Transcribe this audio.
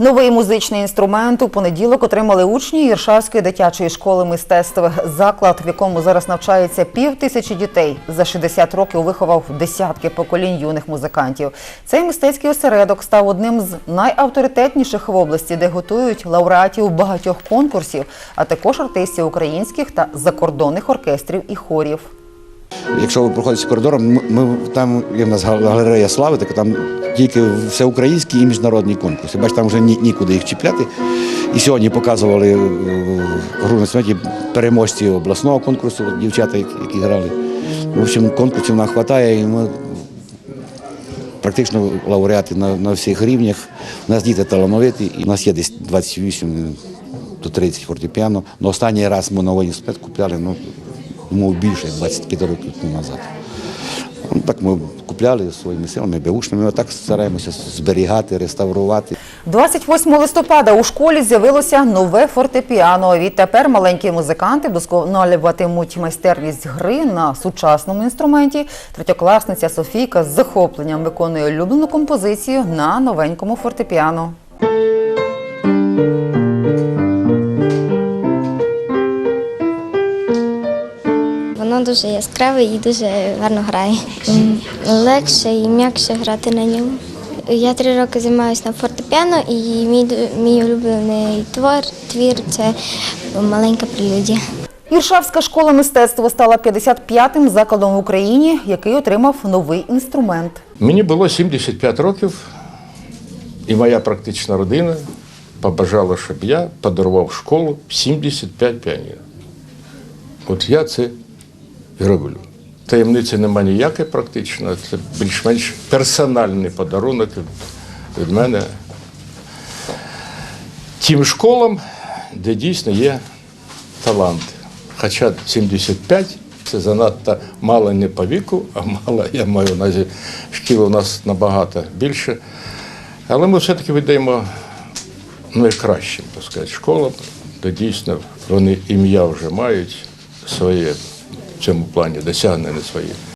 Новий музичний інструмент у понеділок отримали учні Іршавської дитячої школи мистецтв. Заклад, в якому зараз навчається пів тисячі дітей, за 60 років виховав десятки поколінь юних музикантів. Цей мистецький осередок став одним з найавторитетніших в області, де готують лауреатів багатьох конкурсів, а також артистів українських та закордонних оркестрів і хорів. Якщо ви проходите коридором, ми, там є в нас гал- галерея слави, так там тільки всеукраїнські і міжнародні конкурси. Бачите, там вже ні, нікуди їх чіпляти. І сьогодні показували е, гру на смерті переможці обласного конкурсу, дівчата, які, грали. В общем, конкурсів нам вистачає, і ми практично лауреати на, на всіх рівнях. У нас діти талановиті, і у нас є десь 28 до 30 фортепіано. Но останній раз ми новий інструмент купляли, ну, мов більше, 25 років тому назад. Ну, так ми купляли своїми силами, беушними, ми так стараємося зберігати, реставрувати. 28 листопада у школі з'явилося нове фортепіано. Відтепер маленькі музиканти вдосконалюватимуть майстерність гри на сучасному інструменті. Третьокласниця Софійка з захопленням виконує улюблену композицію на новенькому фортепіано. Воно дуже яскраве і дуже гарно грає. Легше і м'якше грати на ньому. Я три роки займаюся на фортепіано, і мій, мій улюблений твор, твір це маленька прелюдія. Іршавська школа мистецтва стала 55-м закладом в Україні, який отримав новий інструмент. Мені було 75 років, і моя практична родина побажала, щоб я подарував школу 75 піанів. От я це роблю. Таємниці нема ніякої практично, це більш-менш персональний подарунок від- мене тим школам, де дійсно є талант. Хоча 75 це занадто мало не по віку, а мало, я маю на увазі, шкіл у нас набагато більше. Але ми все-таки віддаємо найкращим, так сказати, школам, де дійсно вони ім'я вже мають своє в цьому плані, досягнення своє.